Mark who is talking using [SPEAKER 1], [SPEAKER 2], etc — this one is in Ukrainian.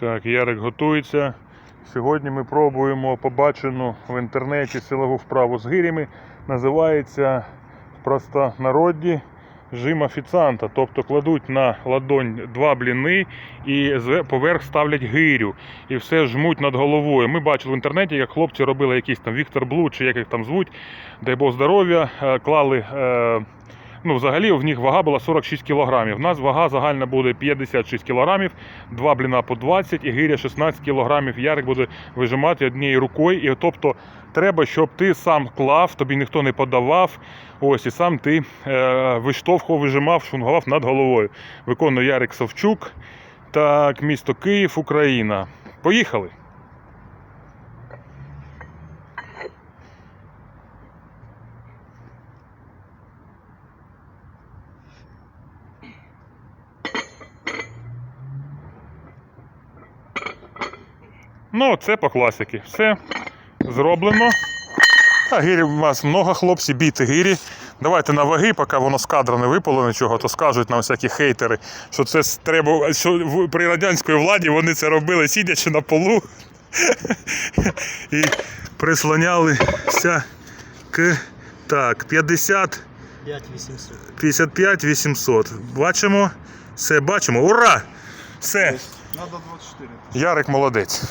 [SPEAKER 1] Так, Ярик готується. Сьогодні ми пробуємо побачену в інтернеті силову вправу з гирями. Називається в простонароді жим офіціанта. Тобто кладуть на ладонь два бліни і поверх ставлять гирю. І все жмуть над головою. Ми бачили в інтернеті, як хлопці робили якийсь там Віктор Блуд, чи як їх там звуть, дай Бог здоров'я, е, клали. Ну, взагалі в них вага була 46 кілограмів. У нас вага загальна буде 56 кілограмів, два бліна по 20 і гиря 16 кілограмів. Ярик буде вижимати однією рукою. І тобто треба, щоб ти сам клав, тобі ніхто не подавав. Ось і сам ти е, виштовхував, вижимав, шунгував над головою. Виконує Ярик Савчук. Так, місто Київ, Україна. Поїхали! Ну, це по класіки. Все зроблено. А гирі у нас много хлопців, біти гирі. Давайте на ваги, поки воно з кадра не випало нічого, то скажуть нам всякі хейтери, що це треба, що при радянській владі вони це робили, сидячи на полу і прислонялися к так, 50 55 800. Бачимо. Все, бачимо. Ура! Все.
[SPEAKER 2] Надо 24.
[SPEAKER 1] Ярик молодець.